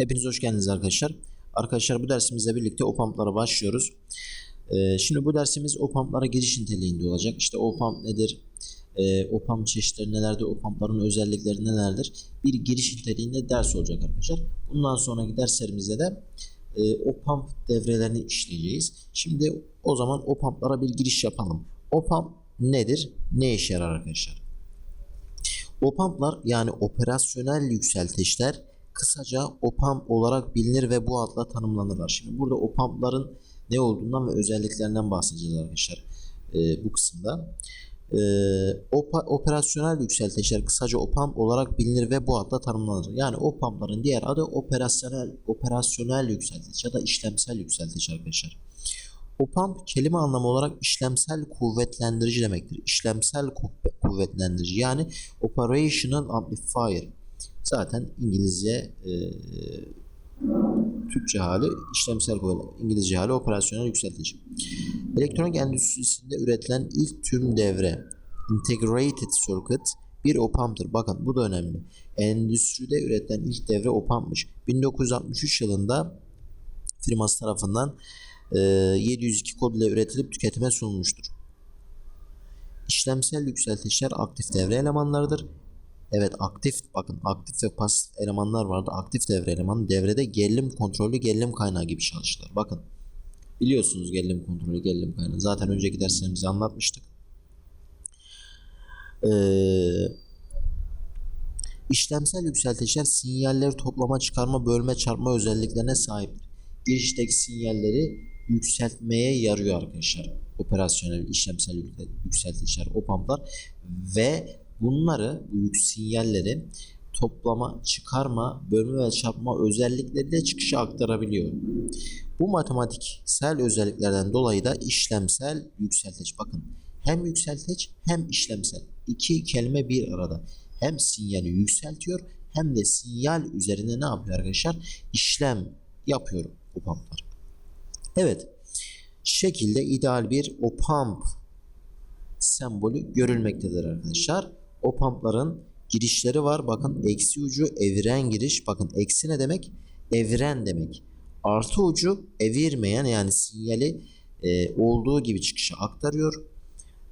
Hepiniz hoş geldiniz arkadaşlar. Arkadaşlar bu dersimizle birlikte OPAMP'lara başlıyoruz. Ee, şimdi bu dersimiz OPAMP'lara giriş niteliğinde olacak. İşte OPAMP nedir? Ee, OPAMP çeşitleri nelerdir? OPAMP'ların özellikleri nelerdir? Bir giriş niteliğinde ders olacak arkadaşlar. Bundan sonraki derslerimizde de e, OPAMP devrelerini işleyeceğiz. Şimdi o zaman OPAMP'lara bir giriş yapalım. OPAMP nedir? Ne işe yarar arkadaşlar? OPAMP'lar yani operasyonel yükseltişler kısaca OPAMP olarak bilinir ve bu adla tanımlanırlar. Şimdi burada OPAMP'ların ne olduğundan ve özelliklerinden bahsedeceğiz arkadaşlar e, bu kısımda. E, opa, operasyonel yükseltişler kısaca OPAMP olarak bilinir ve bu adla tanımlanır. Yani OPAMP'ların diğer adı operasyonel operasyonel yükseltiş ya da işlemsel yükseltiş arkadaşlar. OPAMP kelime anlamı olarak işlemsel kuvvetlendirici demektir. İşlemsel kuv- kuvvetlendirici yani operational amplifier. Zaten İngilizce e, Türkçe hali işlemsel kuvvet, İngilizce hali operasyonel yükseltici. Elektronik endüstrisinde üretilen ilk tüm devre integrated circuit bir OPAMP'tır. Bakın bu da önemli. Endüstride üretilen ilk devre OPAMP'mış. 1963 yılında firması tarafından e, 702 kod ile üretilip tüketime sunulmuştur. İşlemsel yükseltişler aktif devre elemanlarıdır. Evet aktif bakın aktif ve pasif elemanlar vardı. Aktif devre elemanı devrede gerilim kontrolü gerilim kaynağı gibi çalışırlar. Bakın biliyorsunuz gerilim kontrolü gerilim kaynağı. Zaten önceki derslerimizde anlatmıştık. Ee, işlemsel yükseltişler sinyalleri toplama, çıkarma, bölme, çarpma özelliklerine sahiptir. Girişteki sinyalleri yükseltmeye yarıyor arkadaşlar. Operasyonel işlemsel yükse- yükseltişler, OPAMP'lar ve bunları bu yük sinyalleri toplama, çıkarma, bölme ve çarpma özellikleri de çıkışa aktarabiliyor. Bu matematiksel özelliklerden dolayı da işlemsel yükselteç. Bakın hem yükselteç hem işlemsel. İki kelime bir arada. Hem sinyali yükseltiyor hem de sinyal üzerine ne yapıyor arkadaşlar? İşlem yapıyor OPAMP'lar. Evet. Şekilde ideal bir OPAMP sembolü görülmektedir arkadaşlar. OPAMP'ların girişleri var. Bakın eksi ucu eviren giriş. Bakın eksi ne demek? Eviren demek. Artı ucu evirmeyen yani sinyali e, olduğu gibi çıkışa aktarıyor.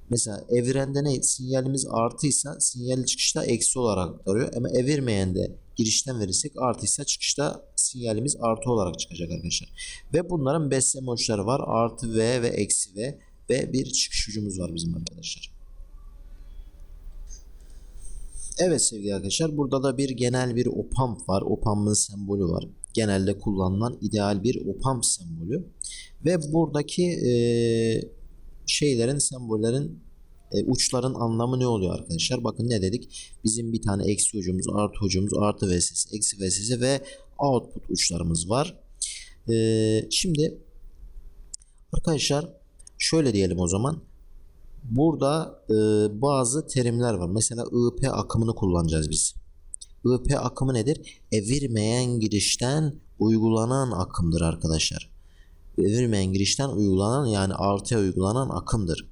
Mesela evirende ne? Sinyalimiz artıysa sinyali çıkışta eksi olarak aktarıyor. Ama evirmeyen de girişten verirsek artıysa çıkışta sinyalimiz artı olarak çıkacak arkadaşlar. Ve bunların besleme uçları var. Artı V ve eksi V ve bir çıkış ucumuz var bizim arkadaşlar. Evet sevgili arkadaşlar burada da bir genel bir opamp var. Opamp'ın sembolü var. Genelde kullanılan ideal bir opamp sembolü. Ve buradaki e, şeylerin sembollerin e, uçların anlamı ne oluyor arkadaşlar? Bakın ne dedik? Bizim bir tane eksi ucumuz, artı ucumuz, artı VSS, eksi VSS ve output uçlarımız var. E, şimdi arkadaşlar şöyle diyelim o zaman. Burada e, bazı terimler var. Mesela IP akımını kullanacağız biz. IP akımı nedir? Evirmeyen girişten uygulanan akımdır arkadaşlar. Evirmeyen girişten uygulanan yani artıya uygulanan akımdır.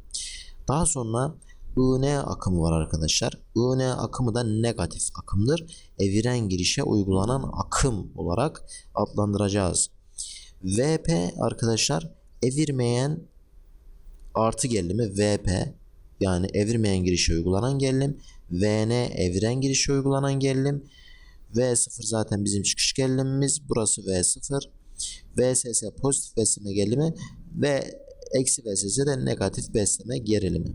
Daha sonra IN akımı var arkadaşlar. IN akımı da negatif akımdır. Eviren girişe uygulanan akım olarak adlandıracağız. VP arkadaşlar evirmeyen artı gerilimi VP yani evirmeyen girişe uygulanan gerilim. VN eviren girişe uygulanan gerilim. V0 zaten bizim çıkış gerilimimiz. Burası V0. VSS pozitif besleme gerilimi ve eksi VSS de negatif besleme gerilimi.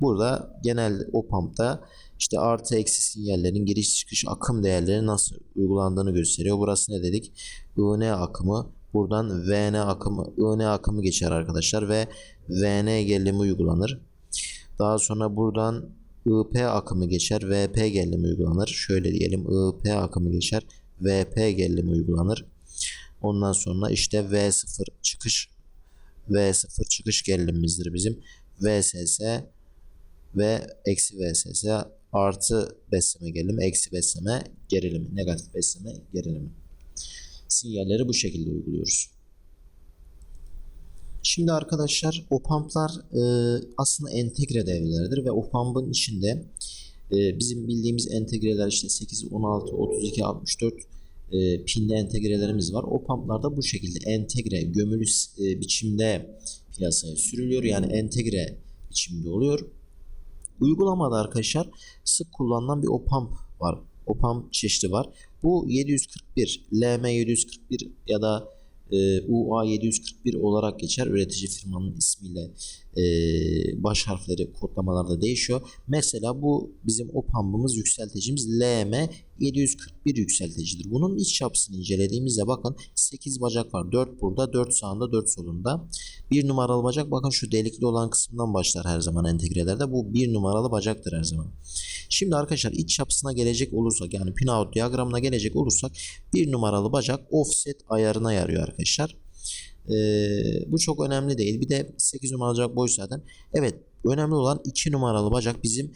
Burada genel OPAMP'ta işte artı eksi sinyallerin giriş çıkış akım değerleri nasıl uygulandığını gösteriyor. Burası ne dedik? IN akımı buradan VN akımı IN akımı geçer arkadaşlar ve VN gerilimi uygulanır. Daha sonra buradan IP akımı geçer, VP gerilimi uygulanır. Şöyle diyelim IP akımı geçer, VP gerilimi uygulanır. Ondan sonra işte V0 çıkış V0 çıkış gerilimimizdir bizim. VSS ve eksi VSS artı besleme gerilimi, eksi besleme gerilimi, negatif besleme gerilimi. Sinyalleri bu şekilde uyguluyoruz. Şimdi arkadaşlar OPAMP'lar e, aslında entegre devrelerdir ve OPAMP'ın içinde e, bizim bildiğimiz entegreler işte 8, 16, 32, 64 e, pinli entegrelerimiz var. O pumplarda bu şekilde entegre gömülü e, biçimde piyasaya sürülüyor. Yani entegre biçimde oluyor. Uygulamada arkadaşlar sık kullanılan bir OPAMP var. OPAMP çeşidi var. Bu 741, LM741 ya da e, UA741 olarak geçer. Üretici firmanın ismiyle e, baş harfleri kodlamalarda değişiyor. Mesela bu bizim OPAMP'ımız yükselticimiz LM741 yükselticidir. Bunun iç çapısını incelediğimizde bakın 8 bacak var. 4 burada, 4 sağında, 4 solunda. Bir numaralı bacak bakın şu delikli olan kısmından başlar her zaman entegrelerde. Bu bir numaralı bacaktır her zaman. Şimdi arkadaşlar iç çapısına gelecek olursak yani pinout diyagramına gelecek olursak bir numaralı bacak offset ayarına yarıyor arkadaşlar. Ee, bu çok önemli değil. Bir de 8 numaralı bacak boş zaten. Evet önemli olan 2 numaralı bacak bizim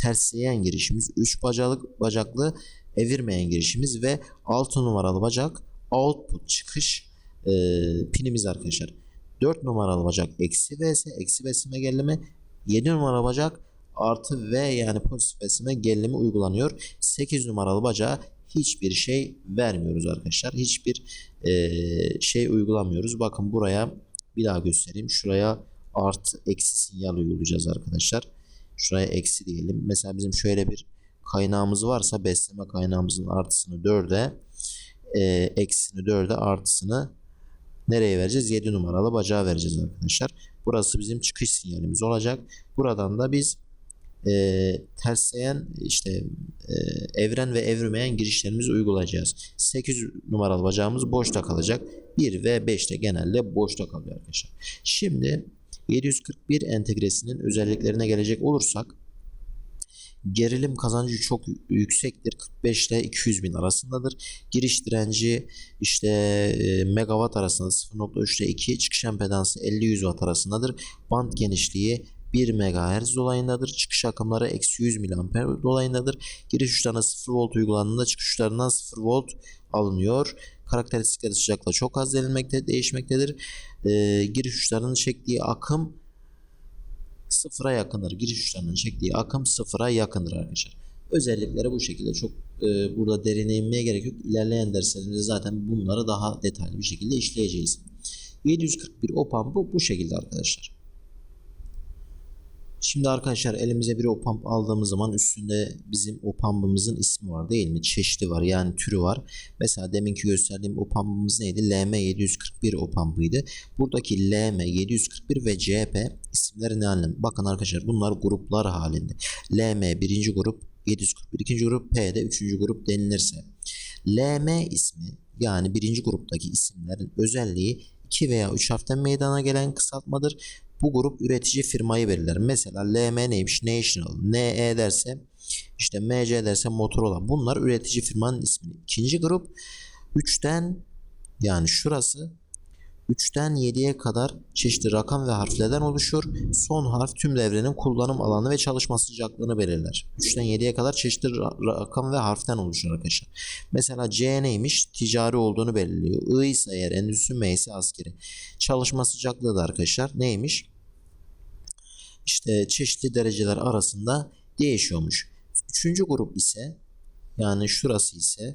tersleyen girişimiz. 3 bacaklı, bacaklı evirmeyen girişimiz ve 6 numaralı bacak output çıkış e, pinimiz arkadaşlar. 4 numaralı bacak eksi vs eksi besime gerilimi 7 numaralı bacak artı V yani pozitif besime gerilimi uygulanıyor. 8 numaralı bacağa hiçbir şey vermiyoruz arkadaşlar. Hiçbir e, şey uygulamıyoruz. Bakın buraya bir daha göstereyim. Şuraya artı eksi sinyal uygulayacağız arkadaşlar. Şuraya eksi diyelim. Mesela bizim şöyle bir kaynağımız varsa besleme kaynağımızın artısını 4'e e, eksisini 4'e artısını nereye vereceğiz? 7 numaralı bacağa vereceğiz arkadaşlar. Burası bizim çıkış sinyalimiz olacak. Buradan da biz e, tersleyen işte e, evren ve evrimeyen girişlerimizi uygulayacağız. 8 numaralı bacağımız boşta kalacak. 1 ve 5 de genelde boşta kalıyor arkadaşlar. Şimdi 741 entegresinin özelliklerine gelecek olursak gerilim kazancı çok yüksektir. 45 ile 200 bin arasındadır. Giriş direnci işte e, megawatt arasında 0.3 ile 2 çıkış empedansı 50-100 watt arasındadır. Band genişliği 1 MHz dolayındadır. Çıkış akımları eksi 100 mA dolayındadır. Giriş uçlarına 0 volt uygulandığında çıkış uçlarından 0 volt alınıyor. Karakteristikleri sıcaklığa çok az denilmekte, değişmektedir. Ee, giriş uçlarının çektiği akım sıfıra yakındır. Giriş uçlarının çektiği akım sıfıra yakındır arkadaşlar. Özellikleri bu şekilde çok e, burada derine inmeye gerek yok. İlerleyen derslerimizde zaten bunları daha detaylı bir şekilde işleyeceğiz. 741 OPAM bu bu şekilde arkadaşlar. Şimdi arkadaşlar elimize bir opamp aldığımız zaman üstünde bizim opampımızın ismi var değil mi? Çeşidi var yani türü var. Mesela deminki gösterdiğim opampımız neydi? LM741 opampıydı. Buradaki LM741 ve CP isimleri ne anlam? Bakın arkadaşlar bunlar gruplar halinde. LM birinci grup, 741 ikinci grup, P de üçüncü grup denilirse. LM ismi yani birinci gruptaki isimlerin özelliği 2 veya 3 harften meydana gelen kısaltmadır. Bu grup üretici firmayı belirler. Mesela LM neymiş? National. NE derse işte MC derse Motorola. Bunlar üretici firmanın ismi. İkinci grup 3'ten yani şurası 3'ten 7'ye kadar çeşitli rakam ve harflerden oluşur. Son harf tüm devrenin kullanım alanı ve çalışma sıcaklığını belirler. 3'ten 7'ye kadar çeşitli rakam ve harften oluşur arkadaşlar. Mesela C neymiş? Ticari olduğunu belirliyor. I ise eğer endüstri M ise askeri. Çalışma sıcaklığı da arkadaşlar neymiş? İşte çeşitli dereceler arasında değişiyormuş. Üçüncü grup ise yani şurası ise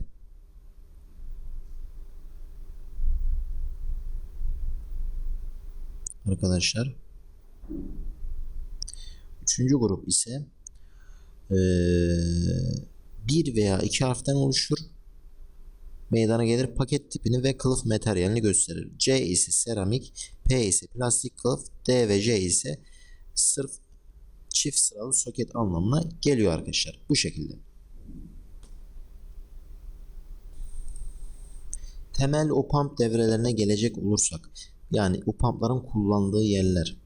arkadaşlar. Üçüncü grup ise ee, bir veya iki harften oluşur. Meydana gelir paket tipini ve kılıf materyalini gösterir. C ise seramik, P ise plastik kılıf, D ve C ise sırf çift sıralı soket anlamına geliyor arkadaşlar. Bu şekilde. Temel opamp devrelerine gelecek olursak yani opampların kullandığı yerler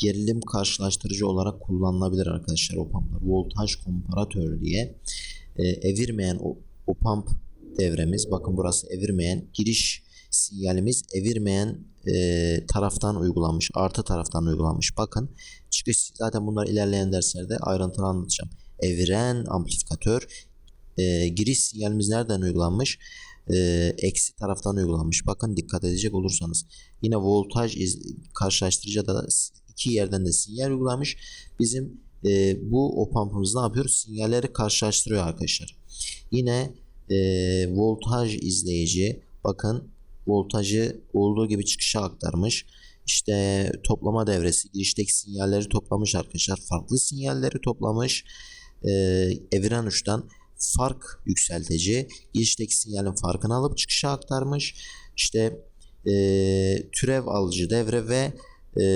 gerilim karşılaştırıcı olarak kullanılabilir arkadaşlar opamplar. Voltaj komparatör diye e, evirmeyen opamp devremiz. Bakın burası evirmeyen giriş sinyalimiz evirmeyen e, taraftan uygulanmış. Artı taraftan uygulanmış. Bakın çıkış zaten bunlar ilerleyen derslerde ayrıntılı anlatacağım. Eviren amplifikatör e, giriş sinyalimiz nereden uygulanmış? E, eksi taraftan uygulanmış. Bakın dikkat edecek olursanız. Yine voltaj iz, karşılaştırıcıda da iki yerden de sinyal uygulanmış. Bizim e, bu opampımız ne yapıyor? Sinyalleri karşılaştırıyor arkadaşlar. Yine e, voltaj izleyici. Bakın voltajı olduğu gibi çıkışa aktarmış. İşte toplama devresi girişteki sinyalleri toplamış arkadaşlar. Farklı sinyalleri toplamış. E, eviren uçtan fark yükseltici girişteki sinyalin farkını alıp çıkışa aktarmış. İşte e, türev alıcı devre ve e,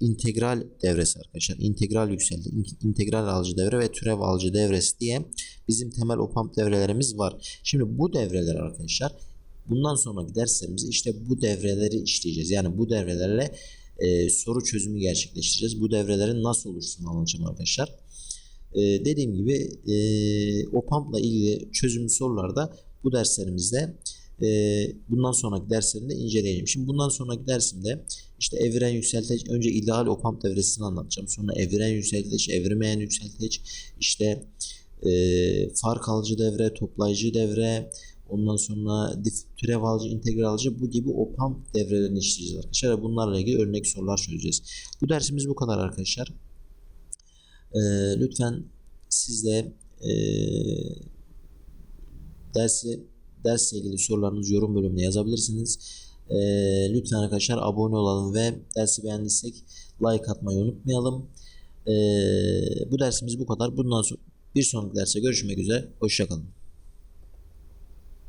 integral devresi arkadaşlar. İntegral yükseldi. İn- integral alıcı devre ve türev alıcı devresi diye bizim temel opamp devrelerimiz var. Şimdi bu devreler arkadaşlar bundan sonraki derslerimizde işte bu devreleri işleyeceğiz. Yani bu devrelerle e, soru çözümü gerçekleştireceğiz. Bu devrelerin nasıl oluştuğunu anlatacağım arkadaşlar. E, dediğim gibi e, OPAMP'la ilgili çözümlü sorularda bu derslerimizde e, bundan sonraki derslerimde inceleyeceğim. Şimdi bundan sonraki dersimde işte eviren yükselteç önce ideal OPAMP devresini anlatacağım. Sonra eviren yükselteç, evrimeyen yükselteç, işte e, fark alıcı devre, toplayıcı devre, ondan sonra dif, türev alıcı, integral alıcı bu gibi OPAMP devrelerini işleyeceğiz arkadaşlar. Bunlarla ilgili örnek sorular çözeceğiz. Bu dersimiz bu kadar arkadaşlar. E, lütfen siz de e, dersi dersle ilgili sorularınızı yorum bölümüne yazabilirsiniz. E, lütfen arkadaşlar abone olalım ve dersi beğendiysek like atmayı unutmayalım. E, bu dersimiz bu kadar. Bundan sonra bir sonraki derse görüşmek üzere. Hoşçakalın.